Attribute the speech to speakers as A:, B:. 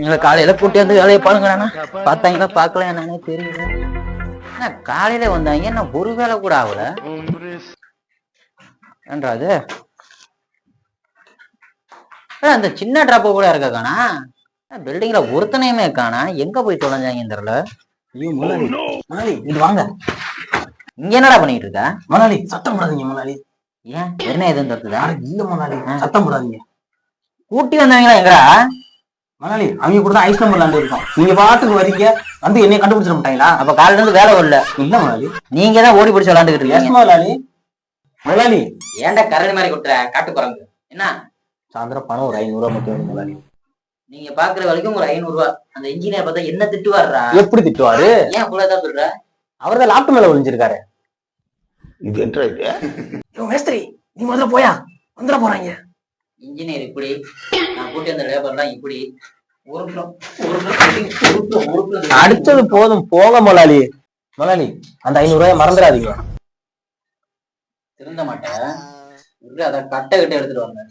A: நீங்கள காலையில கூட்டி வந்து வேலையை பாருங்கண்ணா பார்த்தாங்களா பார்க்கல என்னன்னு தெரியல. என்ன காலையில வந்தாங்க என்ன ஒரு வேலை கூட ஆகல. ஏய், அந்த சின்ன டிராப்ப கூட இருக்க காணா? பில்டிங்ல ஒருத்தனையுமே காணா. எங்க போய் தொலைஞ்சாங்கன்னு தெரியல.
B: ஐயோ முதலாளி முதலாளி இது வாங்க.
A: இங்க என்னடா பண்ணிட்டு இருக்க?
B: முதலாளி சத்தம் போடாதீங்க முதலாளி
A: ஏன்? என்ன எதுவும்
B: யாரு இல்ல முதலாளி சத்தம் போடாதீங்க.
A: கூட்டி வந்தாங்களா எங்கடா?
B: முதலாளி அவங்க கூட தான் ஐஸ் நம்பர் விளாண்டு இருக்கோம் நீங்க பாட்டுக்கு வரீங்க வந்து என்னைய கண்டுபிடிச்சிட மாட்டாங்களா?
A: அப்ப காலையில இருந்து வேலை வரல.
B: இல்ல முதலாளி
A: நீங்க தான் ஓடி பிடிச்சு விளாண்டுக்கிட்டு இருக்கீங்க.
B: முதலாளி முதலாளி
A: ஏன்டா கரடி மாதிரி கொடுத்துற காட்டு குரங்கு என்ன?
B: சாயந்தரம் பணம் ஒரு ஐநூறு ரூபா மட்டும் வேணும் முதலாளி
A: நீங்க பாக்குற வரைக்கும் ஒரு ஐநூறு ரூபாய் அந்த இன்ஜினியர் பார்த்தா என்ன திட்டுவாருடா?
B: எப்படி திட்டுவாரு?
A: ஏன் இவ்வளவுதான் சொல்ற?
B: அவர் தான் லாப்டாப் மேல ஒளிஞ்சிருக்காரு.
C: இது என்ன இது
B: மேஸ்திரி நீ முதல்ல போயா? வந்துட போறாங்க.
A: இன்ஜினியர் இப்படி நான் கூட்டி வந்த லேபர்லாம் இப்படி.
B: அடிச்சது போதும் போங்க முதலாளி முதலாளி அந்த ஐநூறு ரூபாய் மறந்துடாதீங்க.
A: திருந்த மாட்டேன். இரு, அத கட்டை கிட்ட எடுத்துட்டு வந்தேன்